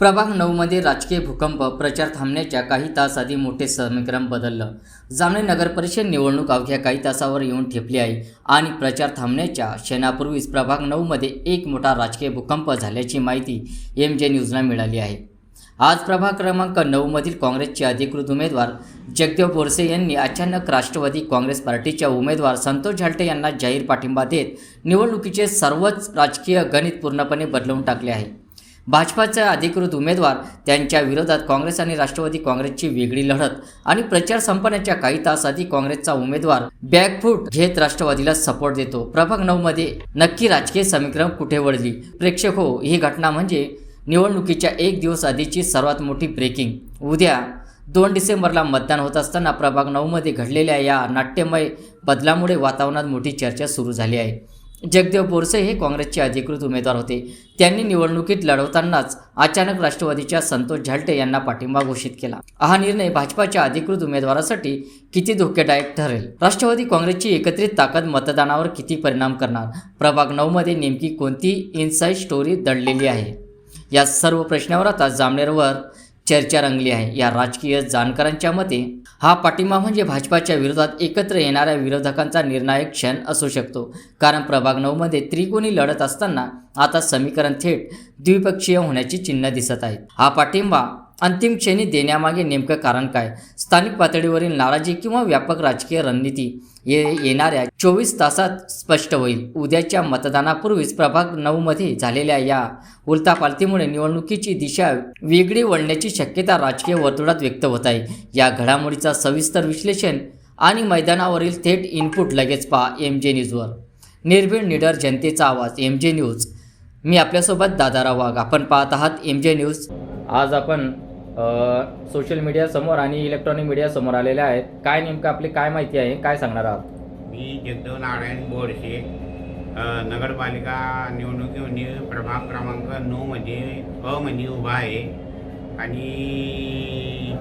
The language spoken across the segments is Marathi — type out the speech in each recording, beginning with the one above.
प्रभाग नऊमध्ये राजकीय भूकंप प्रचार थांबण्याच्या काही तास आधी मोठे समीकरण बदललं. जामणे नगर परिषद निवडणूक अवघ्या काही तासावर येऊन ठेपली आहे आणि प्रचार थांबण्याच्या क्षणापूर्वीच प्रभाग नऊमध्ये एक मोठा राजकीय भूकंप झाल्याची माहिती एम जे न्यूजला मिळाली आहे. आज प्रभाग क्रमांक नऊमधील काँग्रेसचे अधिकृत उमेदवार जगदेव बोरसे यांनी अचानक राष्ट्रवादी काँग्रेस पार्टीच्या उमेदवार संतोष झालटे यांना जाहीर पाठिंबा देत निवडणुकीचे सर्वच राजकीय गणित पूर्णपणे बदलवून टाकले आहे. भाजपाचे अधिकृत उमेदवार त्यांच्या विरोधात काँग्रेस आणि राष्ट्रवादी काँग्रेसची वेगळी लढत आणि प्रचार संपण्याच्या काही तास आधी काँग्रेसचा उमेदवार बॅकफूट घेत राष्ट्रवादीला सपोर्ट देतो. प्रभाग नऊमध्ये नक्की राजकीय समीकरण कुठे वळली? प्रेक्षक हो ही घटना म्हणजे निवडणुकीच्या एक दिवस आधीची सर्वात मोठी ब्रेकिंग उद्या दोन डिसेंबरला मतदान होत असताना प्रभाग नऊमध्ये घडलेल्या या नाट्यमय बदलामुळे वातावरणात मोठी चर्चा सुरू झाली आहे. जगदेव बोरसे हे काँग्रेसचे अधिकृत उमेदवार होते. त्यांनी निवडणुकीत लढवतानाच अचानक राष्ट्रवादीच्या संतोष झालटे यांना पाठिंबा घोषित केला. हा निर्णय भाजपाच्या अधिकृत उमेदवारासाठी किती धोकेदायक ठरेल? राष्ट्रवादी काँग्रेसची एकत्रित ताकद मतदानावर किती परिणाम करणार? प्रभाग नऊमध्ये नेमकी कोणती इनसाईड स्टोरी दडलेली आहे? या सर्व प्रश्नावर आता जामनेरवर चर्चा रंगली आहे. या राजकीय जाणकारांच्या मते हा पाठिंबा म्हणजे भाजपाच्या विरोधात एकत्र येणाऱ्या विरोधकांचा निर्णायक क्षण असू शकतो. कारण प्रभाग नऊमध्ये त्रिकोणी लढत असताना आता समीकरण थेट द्विपक्षीय होण्याची चिन्ह दिसत आहेत हा पाठिंबा अंतिम क्षणी देण्यामागे नेमकं कारण काय? स्थानिक पातळीवरील नाराजी किंवा व्यापक राजकीय रणनीती ये येणाऱ्या चोवीस तासात स्पष्ट होईल. उद्याच्या मतदानापूर्वीच प्रभाग नऊमध्ये झालेल्या या उलथापालथीमुळे निवडणुकीची दिशा वेगळी वळण्याची शक्यता राजकीय वर्तुळात व्यक्त होत आहे. या घडामोडीचा सविस्तर विश्लेषण आणि मैदानावरील थेट इनपुट लगेच पहा एम जे न्यूजवर निर्भीड निडर जनतेचा आवाज एम जे न्यूज मी आपल्यासोबत दादाराव वाघ. आपण पाहत आहात एम जे न्यूज आज आपण सोशल मीडियासमोर आणि इलेक्ट्रॉनिक मीडियासमोर आलेल्या आलेले आहेत. काय नेमकं आपली काय माहिती आहे? काय सांगणार आहात? मी जगदेव नारायण बोरशे अ, नगरपालिका निवडणुकीमध्ये प्रभाग क्रमांक नऊमध्ये अ मध्ये उभा आहे. आणि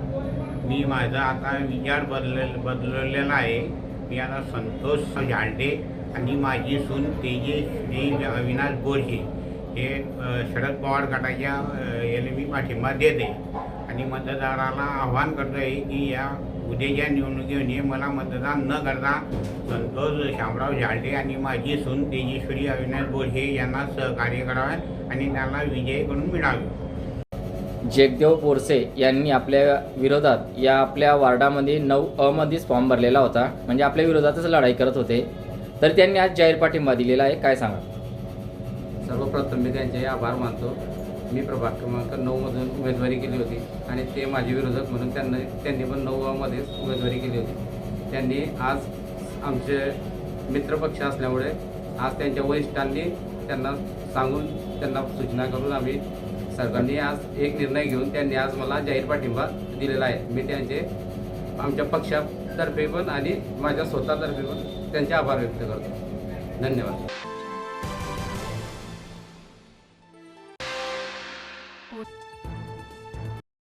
मी माझा आता विचार बदल बदललेला आहे. मी आता संतोष झांडे आणि माझी सून तेजश्री अविनाश बोरशे हे अ, शरद पवार गटाच्या याला मी पाठिंबा देते आणि मतदाराला आव्हान करतो आहे की या उद्याच्या निवडणुकीमध्ये मला मतदान न करता संतोष शामराव झालटे आणि माझी सून तेजेश्वरी अविनाश बोरसे यांना सहकार्य करावे आणि त्याला विजय करून मिळावे. जगदेव बोरसे यांनी आपल्या विरोधात या आपल्या वार्डामध्ये नऊ अ मध्येच फॉर्म भरलेला होता. म्हणजे आपल्या विरोधातच लढाई करत होते. तर त्यांनी आज जाहीर पाठिंबा दिलेला आहे. काय सांगा सर्वप्रथम मी त्यांचे आभार मानतो. मी प्रभाग क्रमांक नऊमधून उमेदवारी केली होती आणि ते माझे विरोधक म्हणून त्यांना त्यांनी पण नऊमध्येच उमेदवारी केली होती. त्यांनी आज आमचे मित्रपक्ष असल्यामुळे आज त्यांच्या वरिष्ठांनी त्यांना सांगून त्यांना सूचना करून आम्ही सरकारने आज एक निर्णय घेऊन त्यांनी आज मला जाहीर पाठिंबा दिलेला आहे. मी त्यांचे आमच्या पक्षातर्फे पण आणि माझ्या स्वतःतर्फे पण त्यांचे आभार व्यक्त करतो. धन्यवाद.